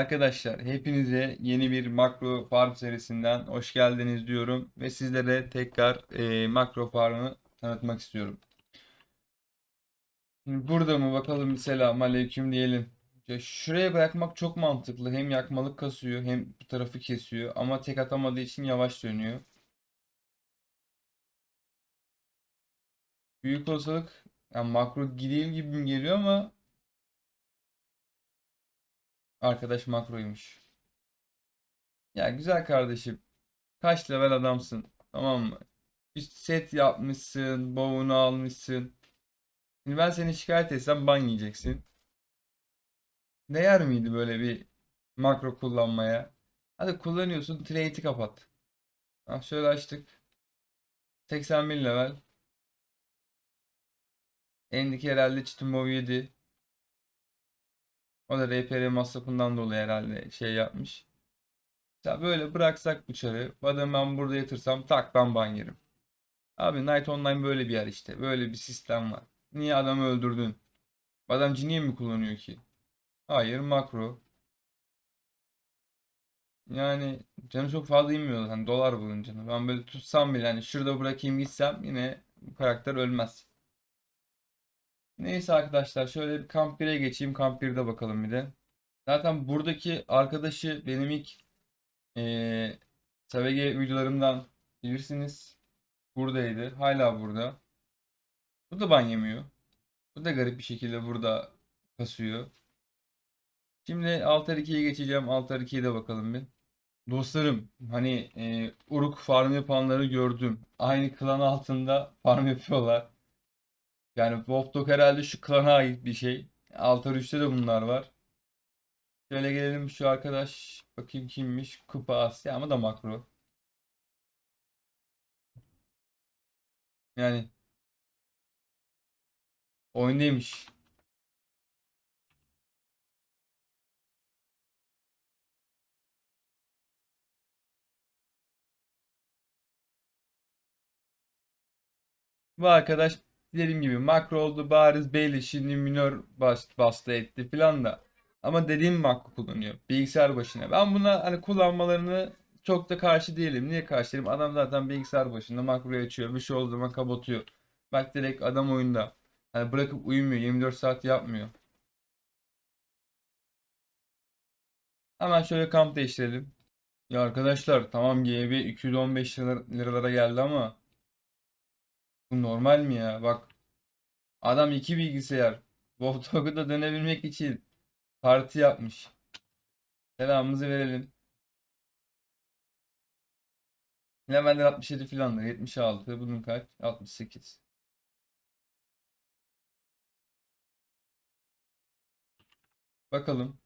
Arkadaşlar hepinize yeni bir makro farm serisinden hoş geldiniz diyorum ve sizlere tekrar e, makro farmı tanıtmak istiyorum. Şimdi burada mı bakalım selam aleyküm diyelim. Ya şuraya bırakmak çok mantıklı. Hem yakmalık kasıyor hem bu tarafı kesiyor ama tek atamadığı için yavaş dönüyor. Büyük olasılık yani makro değil gibi geliyor ama arkadaş makroymuş. Ya güzel kardeşim. Kaç level adamsın? Tamam mı? Bir set yapmışsın, bow'unu almışsın. Şimdi ben seni şikayet etsem ban yiyeceksin. Değer miydi böyle bir makro kullanmaya? Hadi kullanıyorsun, trade'i kapat. Ha, şöyle açtık. 81 level. Endiki herhalde Chitin Bow 7. O da RPR masrafından dolayı herhalde şey yapmış. Ya böyle bıraksak bu çarı. Adamı ben burada yatırsam tak ben ban yerim. Abi Night Online böyle bir yer işte. Böyle bir sistem var. Niye adamı öldürdün? Adam ciniye mi kullanıyor ki? Hayır makro. Yani canı çok fazla inmiyor hani dolar bunun canı. Ben böyle tutsam bile hani şurada bırakayım gitsem yine bu karakter ölmez. Neyse arkadaşlar şöyle bir kamp 1'e geçeyim. Kamp 1'de bakalım bir de. Zaten buradaki arkadaşı benim ilk eee SVG videolarımdan bilirsiniz. Buradaydı. Hala burada. Bu da ban yemiyor. Bu da garip bir şekilde burada kasıyor. Şimdi Altar 2'ye geçeceğim. Altar 2'ye de bakalım bir. Dostlarım hani e, Uruk farm yapanları gördüm. Aynı klan altında farm yapıyorlar. Yani Wolf Dog herhalde şu klana ait bir şey. Altar 3'te de bunlar var. Şöyle gelelim şu arkadaş. Bakayım kimmiş? Kupa Asya ama da makro. Yani oyundaymış. Bu arkadaş dediğim gibi makro oldu bariz belli şimdi minör bas, bastı etti filan da. Ama dediğim makro kullanıyor bilgisayar başına. Ben buna hani kullanmalarını çok da karşı değilim. Niye karşı değilim? Adam zaten bilgisayar başında makroyu açıyor. Bir şey olduğu zaman kapatıyor. Bak direkt adam oyunda. Hani bırakıp uyumuyor. 24 saat yapmıyor. Hemen şöyle kamp değiştirelim. Ya arkadaşlar tamam GB 215 lira- liralara geldi ama bu normal mi ya? Bak adam iki bilgisayar. Wolf Dog'u da dönebilmek için parti yapmış. Selamımızı verelim. Leveller 67 filandır. 76. Bunun kaç? 68. Bakalım.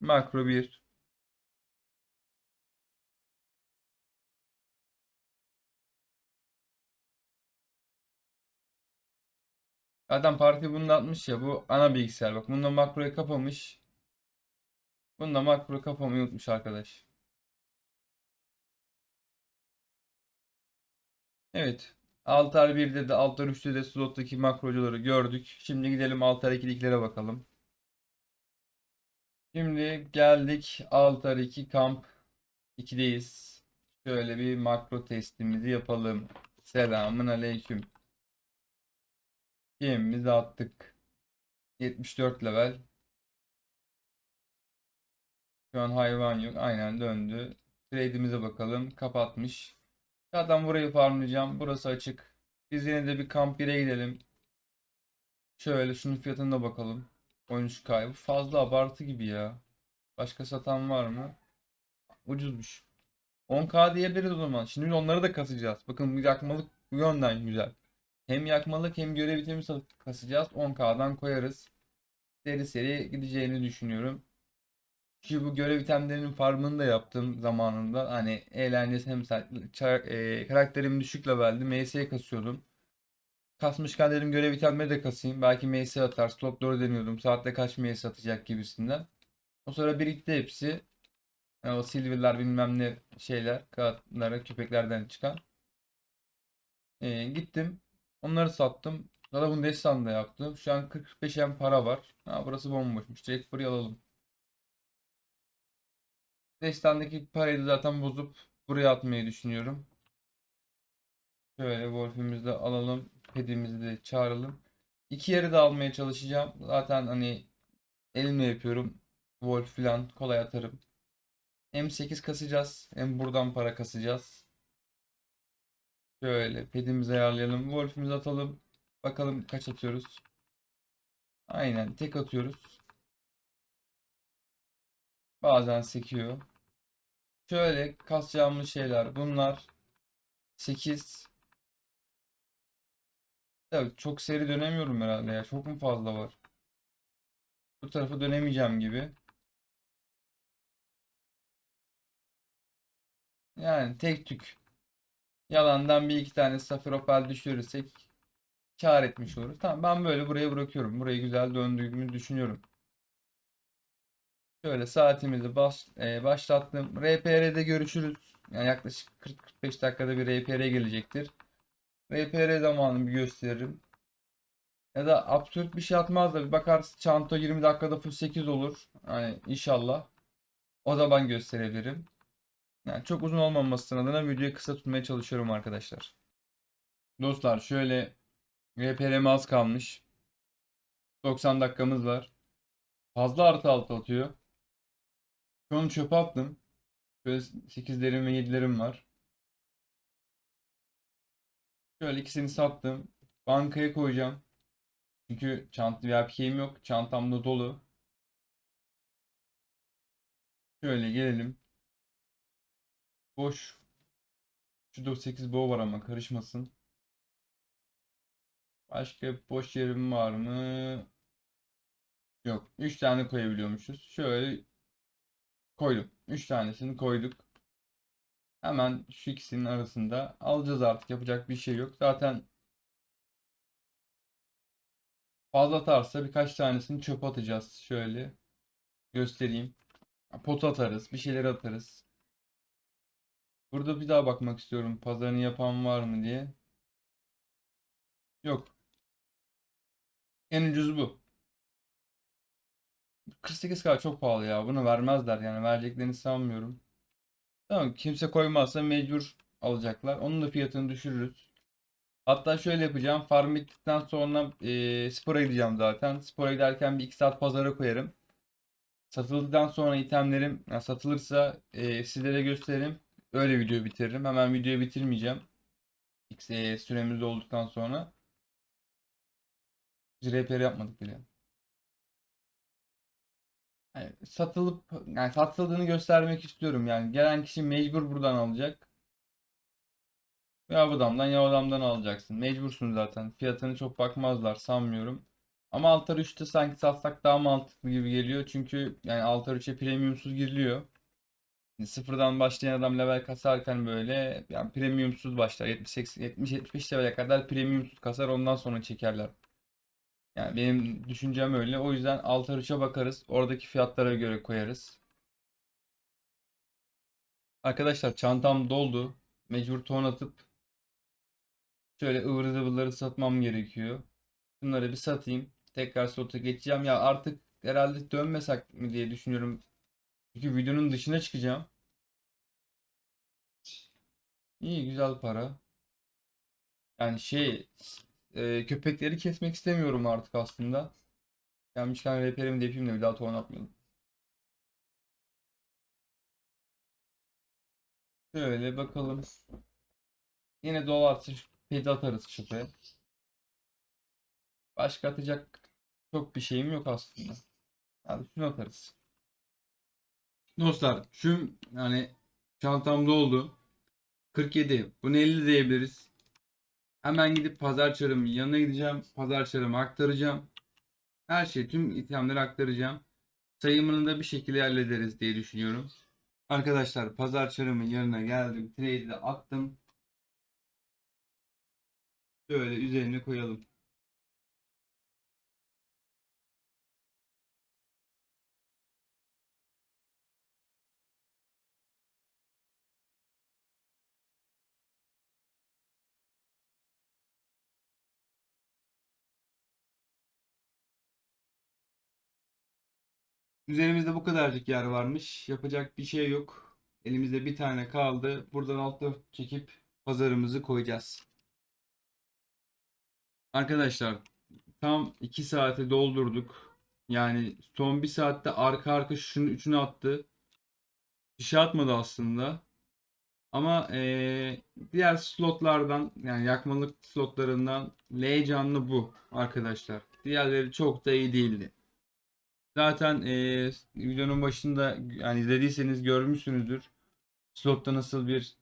Makro 1. Adam parti bunu da atmış ya. Bu ana bilgisayar. Bak bunda makroyu kapamış. Bunda makroyu kapamayı unutmuş arkadaş. Evet. Altar 1'de de Altar 3'te de slottaki makrocuları gördük. Şimdi gidelim Altar 2'likilere bakalım. Şimdi geldik Altar 2 kamp 2'deyiz. Şöyle bir makro testimizi yapalım. Selamun aleyküm. Gemimizi attık. 74 level. Şu an hayvan yok. Aynen döndü. Trade'imize bakalım. Kapatmış. Zaten burayı farmlayacağım. Burası açık. Biz yine de bir kamp 1'e gidelim. Şöyle şunun fiyatına bakalım. 13K. Bu fazla abartı gibi ya. Başka satan var mı? Ucuzmuş. 10K diyebiliriz o zaman. Şimdi onları da kasacağız. Bakın yakmalık bu yönden güzel. Hem yakmalık hem görev satıp kasacağız. 10K'dan koyarız. Seri seri gideceğini düşünüyorum. Ki bu görev itemlerinin farmını da yaptım zamanında. Hani eğlencesi hem e, karakterim düşük leveldi. MS'ye kasıyordum. Kasmışken dedim görev itemleri de kasayım. Belki MS atar. Slot doğru deniyordum. Saatte kaç MS atacak gibisinden. O sonra birikti hepsi. Yani o silver'lar bilmem ne şeyler. Kağıtlara köpeklerden çıkan. E, gittim. Onları sattım. Zaten bunu Destan'da yaptım. Şu an 40-45 M para var. Ha, burası bomboşmuş. Direkt buraya alalım. Destan'daki parayı da zaten bozup buraya atmayı düşünüyorum. Şöyle Wolf'ümüzü de alalım. Pedimizi de çağıralım. İki yeri de almaya çalışacağım. Zaten hani elimle yapıyorum. Wolf falan kolay atarım. Hem 8 kasacağız hem buradan para kasacağız. Şöyle pedimizi ayarlayalım. Wolf'ümüzü atalım. Bakalım kaç atıyoruz. Aynen tek atıyoruz. Bazen sekiyor. Şöyle kasacağımız şeyler bunlar. 8 Evet, çok seri dönemiyorum herhalde ya. Çok mu fazla var? Bu tarafa dönemeyeceğim gibi. Yani tek tük. Yalandan bir iki tane Safiropel düşürürsek kar etmiş oluruz. Tamam ben böyle buraya bırakıyorum. Burayı güzel döndüğümü düşünüyorum. Şöyle saatimizi baş, e, başlattım. RPR'de görüşürüz. Yani yaklaşık 40-45 dakikada bir RPR gelecektir. RPR zamanını bir gösteririm. Ya da absürt bir şey atmaz da bir bakarsın çanta 20 dakikada full 8 olur. Hani inşallah. O zaman gösterebilirim. Yani çok uzun olmaması adına videoyu kısa tutmaya çalışıyorum arkadaşlar. Dostlar şöyle RPR'm az kalmış. 90 dakikamız var. Fazla artı altı atıyor. Şu an çöpe attım. Böyle 8'lerim ve 7'lerim var. Şöyle ikisini sattım. Bankaya koyacağım. Çünkü çanta veya bir şeyim yok. Çantam da dolu. Şöyle gelelim. Boş. Şu 98 bow var ama karışmasın. Başka boş yerim var mı? Yok. 3 tane koyabiliyormuşuz. Şöyle koydum. 3 tanesini koyduk. Hemen şu ikisinin arasında alacağız artık. Yapacak bir şey yok. Zaten fazla atarsa birkaç tanesini çöpe atacağız. Şöyle göstereyim. Pot atarız. Bir şeyler atarız. Burada bir daha bakmak istiyorum. Pazarını yapan var mı diye. Yok. En ucuz bu. 48K çok pahalı ya. Bunu vermezler yani. Vereceklerini sanmıyorum. Tamam kimse koymazsa mecbur alacaklar. Onun da fiyatını düşürürüz. Hatta şöyle yapacağım. Farm bittikten sonra e, spora gideceğim zaten. Spora giderken bir 2 saat pazara koyarım. Satıldıktan sonra itemlerim yani satılırsa e, sizlere gösteririm. Öyle video bitiririm. Hemen videoyu bitirmeyeceğim. X e, süremiz olduktan sonra. RPR yapmadık bile. Yani satılıp yani satıldığını göstermek istiyorum yani. Gelen kişi mecbur buradan alacak. Ya bu adamdan ya adamdan alacaksın. Mecbursun zaten. Fiyatını çok bakmazlar sanmıyorum. Ama Altar 3'te sanki satsak daha mantıklı gibi geliyor. Çünkü yani Altar 3'e premiumsuz giriliyor. Sıfırdan başlayan adam level kasarken böyle yani premiumsuz başlar. 70-75 level'e kadar premiumsuz kasar ondan sonra çekerler. Yani benim düşüncem öyle. O yüzden Altar 3'e bakarız. Oradaki fiyatlara göre koyarız. Arkadaşlar çantam doldu. Mecbur ton atıp şöyle ıvır zıvırları satmam gerekiyor. Bunları bir satayım. Tekrar slota geçeceğim. Ya artık herhalde dönmesek mi diye düşünüyorum. Çünkü videonun dışına çıkacağım. İyi güzel para. Yani şey e, köpekleri kesmek istemiyorum artık aslında. Gelmişken reperimi de yapayım da bir daha ton atmayalım. Şöyle bakalım. Yine dolarsa pedi atarız çöpe. Başka atacak çok bir şeyim yok aslında. Hadi şunu atarız. Dostlar şu yani çantamda oldu. 47. Bunu 50 diyebiliriz. Hemen gidip pazar çarımın yanına gideceğim. Pazar çarımı aktaracağım. Her şey tüm itemleri aktaracağım. Sayımını da bir şekilde hallederiz diye düşünüyorum. Arkadaşlar pazar çarımın yanına geldim. Trade'i de attım. Şöyle üzerine koyalım. Üzerimizde bu kadarcık yer varmış. Yapacak bir şey yok. Elimizde bir tane kaldı. Buradan alt F çekip pazarımızı koyacağız. Arkadaşlar tam 2 saate doldurduk. Yani son bir saatte arka arka şunun üçünü attı. Bir şey atmadı aslında. Ama eee, diğer slotlardan yani yakmalık slotlarından L canlı bu arkadaşlar. Diğerleri çok da iyi değildi. Zaten eee, videonun başında yani izlediyseniz görmüşsünüzdür. Slotta nasıl bir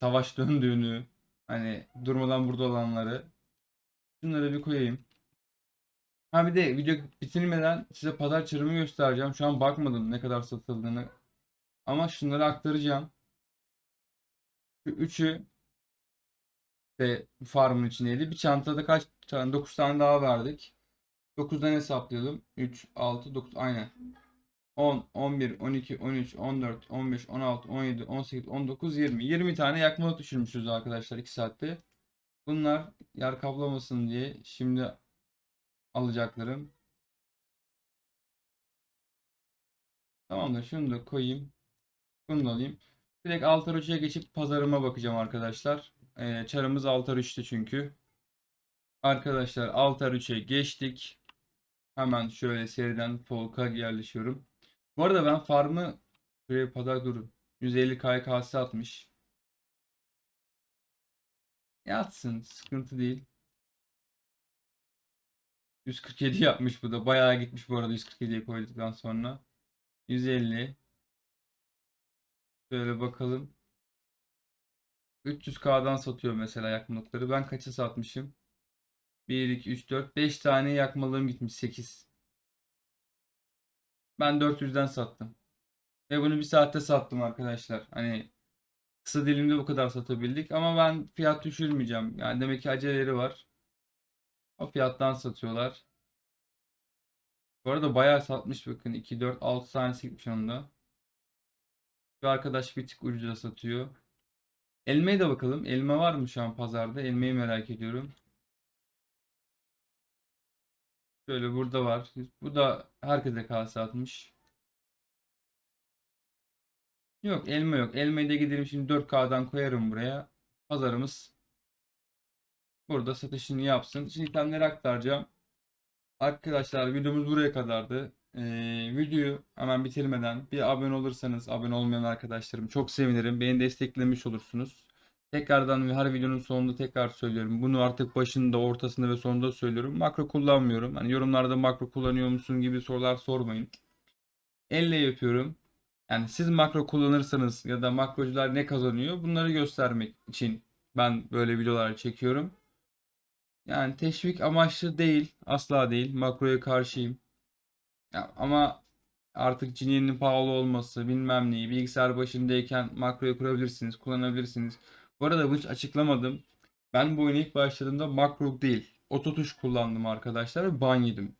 savaş döndüğünü hani durmadan burada olanları. Şunları bir koyayım. Ha bir de video bitirmeden size pazar çarımı göstereceğim. Şu an bakmadım ne kadar satıldığını. Ama şunları aktaracağım. Şu üçü de farmın içindeydi. Bir çantada kaç tane? 9 tane daha verdik. 9'dan hesaplayalım. 3, 6, 9 aynen. 10, 11, 12, 13, 14, 15, 16, 17, 18, 19, 20. 20 tane yakmalık düşürmüşüz arkadaşlar 2 saatte. Bunlar yer kaplamasın diye şimdi alacaklarım. Tamamdır. Şunu da koyayım. Bunu da alayım. Direkt Altar 3'e geçip pazarıma bakacağım arkadaşlar. Ee, çarımız Altar 3'te çünkü. Arkadaşlar Altar 3'e geçtik. Hemen şöyle seriden Folk'a yerleşiyorum. Bu arada ben farmı şuraya pazar durun. 150 KKS atmış. Yatsın. Sıkıntı değil. 147 yapmış bu da. Bayağı gitmiş bu arada 147'ye koyduktan sonra. 150. Şöyle bakalım. 300K'dan satıyor mesela yakmalıkları. Ben kaça satmışım? 1, 2, 3, 4, 5 tane yakmalığım gitmiş. 8. Ben 400'den sattım. Ve bunu bir saatte sattım arkadaşlar. Hani kısa dilimde bu kadar satabildik. Ama ben fiyat düşürmeyeceğim. Yani demek ki aceleleri var. O fiyattan satıyorlar. Bu arada bayağı satmış bakın. 2, 4, 6 tanesi gitmiş onda. Şu arkadaş bir tık ucuza satıyor. Elma'ya da bakalım. Elma var mı şu an pazarda? Elmayı merak ediyorum. Şöyle burada var. Bu da herkese kase atmış. Yok elma yok. Elmayı da gidelim şimdi 4K'dan koyarım buraya. Pazarımız burada satışını yapsın. Şimdi itemleri aktaracağım. Arkadaşlar videomuz buraya kadardı. Ee, videoyu hemen bitirmeden bir abone olursanız abone olmayan arkadaşlarım çok sevinirim. Beni desteklemiş olursunuz. Tekrardan her videonun sonunda tekrar söylüyorum. Bunu artık başında, ortasında ve sonunda söylüyorum. Makro kullanmıyorum. Hani yorumlarda makro kullanıyor musun gibi sorular sormayın. Elle yapıyorum. Yani siz makro kullanırsanız ya da makrocular ne kazanıyor bunları göstermek için ben böyle videolar çekiyorum. Yani teşvik amaçlı değil. Asla değil. Makroya karşıyım. Ya ama artık Gini'nin pahalı olması bilmem neyi bilgisayar başındayken makroyu kurabilirsiniz, kullanabilirsiniz. Bu arada hiç açıklamadım. Ben bu oyuna ilk başladığımda makro değil. Oto tuş kullandım arkadaşlar ve ban yedim.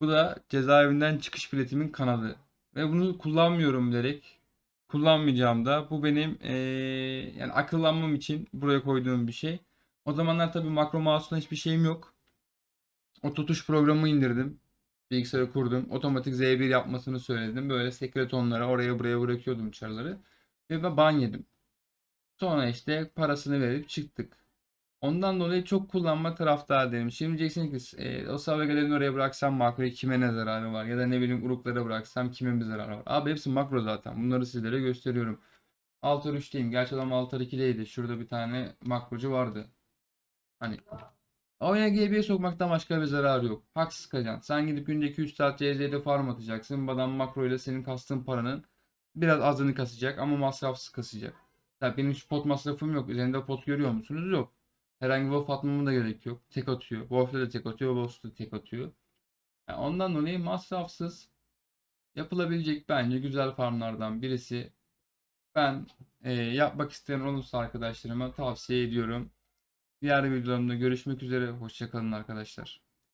Bu da cezaevinden çıkış biletimin kanadı. Ve bunu kullanmıyorum bilerek. Kullanmayacağım da. Bu benim eee, yani akıllanmam için buraya koyduğum bir şey. O zamanlar tabii makro mouse'dan hiçbir şeyim yok. Oto tuş programı indirdim. Bilgisayarı kurdum. Otomatik Z1 yapmasını söyledim. Böyle sekretonlara oraya buraya bırakıyordum çarları. Ve ben ban yedim. Sonra işte parasını verip çıktık. Ondan dolayı çok kullanma taraftar değilim. Şimdi diyeceksin ki e, o savgelerini oraya bıraksam makroya kime ne zararı var? Ya da ne bileyim gruplara bıraksam kimin bir zararı var? Abi hepsi makro zaten. Bunları sizlere gösteriyorum. Altar 3'teyim. Gerçi adam Altar 2'deydi. Şurada bir tane makrocu vardı. Hani oyuna GB'ye sokmaktan başka bir zararı yok. Haksız kazan. Sen gidip günde 2-3 saat CZ'de farm atacaksın. Bu adam makro ile senin kastığın paranın biraz azını kasacak ama masrafsız kasacak. Ya benim hiç pot masrafım yok. Üzerinde pot görüyor musunuz? Yok. Herhangi bir wolf atmama da gerek yok. Tek atıyor. Wolf'le de tek atıyor. Wolf'le de tek atıyor. Yani ondan dolayı masrafsız yapılabilecek bence güzel farmlardan birisi. Ben e, yapmak isteyen olursa arkadaşlarıma tavsiye ediyorum. Diğer videolarımda görüşmek üzere. Hoşçakalın arkadaşlar.